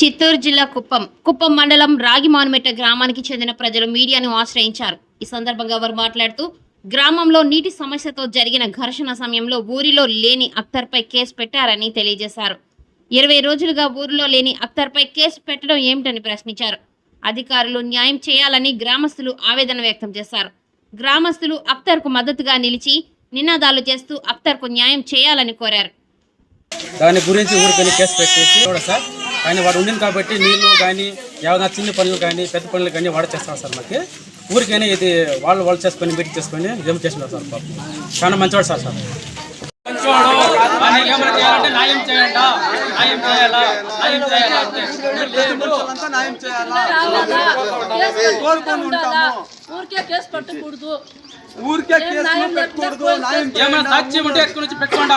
చిత్తూరు జిల్లా కుప్పం. కుప్పం మండలం రాగిమానుమెట్ట గ్రామానికి చెందిన ప్రజలు మీడియాను ఆశ్రయించారు. ఈ సందర్భంగా వారు మాట్లాడుతూ గ్రామంలో నీటి సమస్యతో జరిగిన ఘర్షణ సమయంలో ఊరిలో లేని అఖ్తర్పై కేసు పెట్టారని తెలియజేశారు. ఇరవై రోజులుగా ఊరిలో లేని అఖ్తర్పై కేసు పెట్టడం ఏమిటని ప్రశ్నించారు. అధికారులు న్యాయం చేయాలని గ్రామస్తులు ఆవేదన వ్యక్తం చేశారు. గ్రామస్తులు అక్తర్కు మద్దతుగా నిలిచి నినాదాలు చేస్తూ అక్తర్కు న్యాయం చేయాలని కోరారు. దాని గురించి ఊరికి కేసు పెట్టేసి కూడా సార్? కానీ వాడు ఉండింది కాబట్టి నీళ్ళు కానీ ఏమైనా చిన్న పనులు కానీ పెద్ద పనులు కానీ వాడు చేస్తాం సార్ మాకు. ఊరికైనా ఇది వాళ్ళు వాళ్ళు చేసుకొని మీటింగ్ చేసుకొని ఏం చేసినారు సార్ పాపం. చాలా మంచివాడు సార్ సార్. న్యాయం చేయండి? న్యాయం చేయాలా? న్యాయం చేయాలా? అంతా. న్యాయం చేయాలా? కోరుకొని ఉంటాము. ఊరికే కేసు పట్టకూడదు. ఊరికే కేసులు పెట్టకూడదు ఏమైనా సాక్ష్యం ఉంటే ఎత్తుకుని వచ్చి పెట్టుకోండి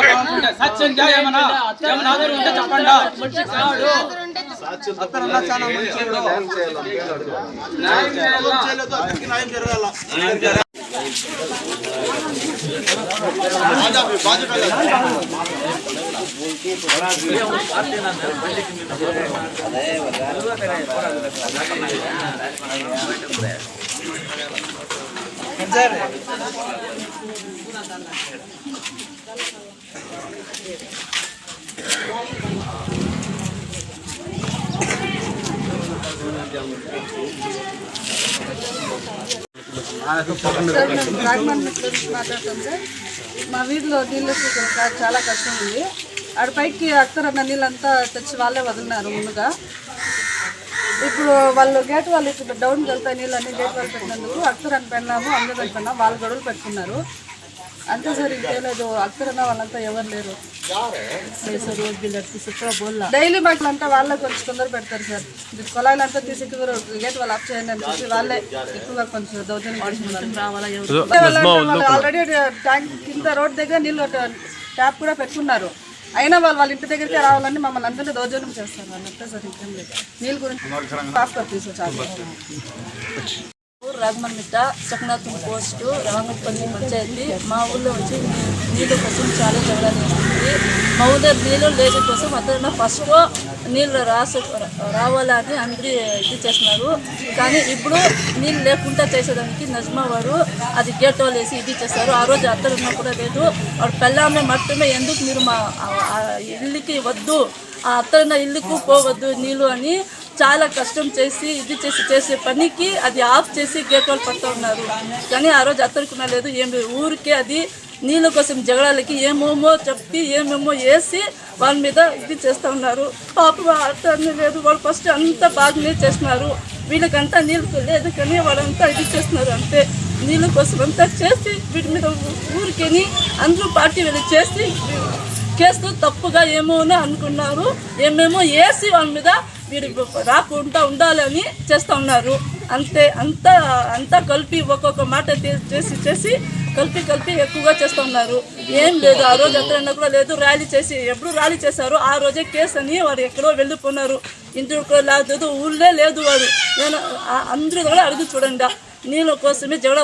సాక్ష్యం గా ఏమైనా ఏమైనా ఆధారం ఉంటే చెప్పండి. అతనన్నా మా వీధిలో నీళ్ళు చాలా కష్టం ఉంది. ఆడ పైకి అక్కరన్న నీళ్ళంతా తెచ్చి వాళ్ళే వదిలినారు ముందుగా. ఇప్పుడు వాళ్ళు గేట్ వాళ్ళు ఇప్పుడు డౌన్కి వెళ్తాయి నీళ్ళని గేట్ వాళ్ళు పెట్టినందుకు అక్కరని పెన్నాము అందరూ పెట్టుకున్నాం వాళ్ళు గొడవలు పెట్టుకున్నారు. అంతే సార్ ఇంకేలేదు అక్కరన్న వాళ్ళంతా ఎవరు లేరు. డైలీ మాకు అంతా వాళ్ళే కొంచెం తొందర పెడతారు సార్. కొలాయిలు అంతా తీసి గేట్ వాళ్ళు ఆఫ్ చేయండి అని చెప్పి వాళ్ళే ఎక్కువగా కొంచెం దౌర్జన్యం ఆల్రెడీ ట్యాంక్ కింద రోడ్ దగ్గర నీళ్ళు ట్యాప్ కూడా పెట్టుకున్నారు. అయినా వాళ్ళు వాళ్ళ ఇంటి దగ్గరికి రావాలని మమ్మల్ని అందరినీ దౌర్జన్యం చేస్తారు. వాళ్ళు అంతే సార్ ఇంకేం లేదు. నీళ్ళు గురించి పాస్ తీసుకొచ్చారు. రాజమండ్రిట చక్నాథం పోస్టు రామపల్లి పంచాయతీ. మా ఊళ్ళో వచ్చి నీళ్ళ కోసం చాలా జగడాలు మా ఊళ్ళో నీళ్ళు లేని కోసం అతను ఫస్ట్ నీళ్ళు రాస రావాలని అందరూ ఇది చేస్తున్నారు. కానీ ఇప్పుడు నీళ్ళు లేకుండా చేసేదానికి నజ్మా వారు అది గేట్ వేసి ఇది చేస్తారు. ఆ రోజు అద్దరు ఉన్నా కూడా లేదు. వాడు పెళ్ళామే మాత్రమే ఎందుకు మీరు మా ఇల్లుకి వద్దు? ఆ అత్తన్న ఇల్లుకు పోవద్దు నీళ్ళు అని చాలా కష్టం చేసి ఇది చేసి చేసే పనికి అది ఆఫ్ చేసి గేట్ వాళ్ళు పడుతూ ఉన్నారు. కానీ ఆ రోజు అత్తరుకున్నా లేదు ఏం ఊరికే అది నీళ్ళ కోసం జగడాలకి ఏమేమో చెప్పి ఏమేమో వేసి వాళ్ళ మీద ఇది చేస్తూ ఉన్నారు. పాప అత్తని లేదు. వాళ్ళు ఫస్ట్ అంతా బాగానే చేస్తున్నారు. వీళ్ళకంతా నీళ్ళు లేదు కానీ వాళ్ళంతా ఇది చేస్తున్నారు అంతే. నీళ్ళ కోసం అంతా చేసి వీటి మీద ఊరికెని అందరూ పార్టీ వెళ్ళి చేసి కేసు తప్పుగా ఏమో అని అనుకున్నారు. ఏమేమో వేసి వాళ్ళ మీద వీడు రాకుండా ఉండాలని చేస్తూ ఉన్నారు. అంతే. అంతా అంతా కలిపి ఒక్కొక్క మాట చేసి చేసి కలిపి కలిపి ఎక్కువగా చేస్తూ ఉన్నారు ఏం లేదు ఆ రోజు ఎక్కడన్నా కూడా లేదు ర్యాలీ చేసి ఎప్పుడు ర్యాలీ చేశారు ఆ రోజే కేసు అని వారు ఎక్కడో వెళ్ళిపోయినారు. ఇంటికి లేదు ఊళ్ళే లేదు వారు. నేను అందరూ కూడా అడుగు చూడండి. నీళ్ళ కోసమే జగడ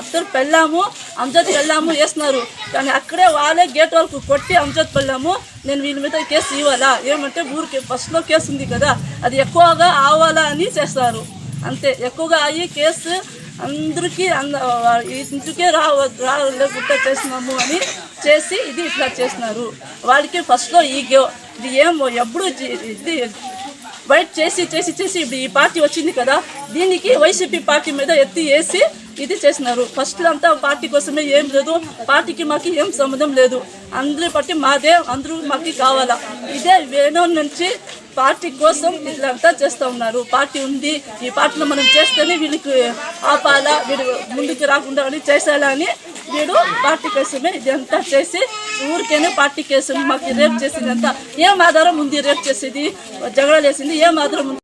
అందరు పెళ్ళాము అంజద్ పెళ్ళాము వేస్తున్నారు. కానీ అక్కడే వాళ్ళే గేట్ వరకు కొట్టి అంజద్ పెళ్ళాము. నేను వీళ్ళ మీద కేసు ఇవ్వాలా? ఏమంటే ఊరికి ఫస్ట్లో కేసు ఉంది కదా అది ఎక్కువగా ఆవాలా అని చేస్తారు. అంతే ఎక్కువగా అయ్యి కేసు అందరికీ అంద ఇంటికే రా రాలేకుండా చేసినాము అని చేసి ఇది ఇట్లా చేసినారు. వాళ్ళకి ఫస్ట్లో ఈ ఇది ఏమో ఎప్పుడు ఇది వైట్ చేసి చేసి చేసి ఇప్పుడు ఈ పార్టీ వచ్చింది కదా దీనికి వైసీపీ పార్టీ మీద ఎత్తి వేసి ఇది చేసినారు. ఫస్ట్ అంతా పార్టీ కోసమే ఏం లేదు పార్టీకి మాకు ఏం సంబంధం లేదు. అందరి పార్టీ మాదే అందరూ మాకు కావాలా. ఇదే వేణు నుంచి పార్టీ కోసం వీళ్ళంతా చేస్తూ ఉన్నారు. పార్టీ ఉంది. ఈ పార్టీలో మనం చేస్తేనే వీళ్ళకి ఆపాలా వీడు ముందుకు రాకుండా అని చేసేలా అని వీడు పార్టీ కోసమే ఇదంతా చేసి ఊరికేనే పార్టీ కేసు మాకు రేపు చేసిందంతా. ఏం ఆధారం ఉంది రేపు చేసేది? జగడాలు వేసింది. ఏం ఆధారం ఉంది?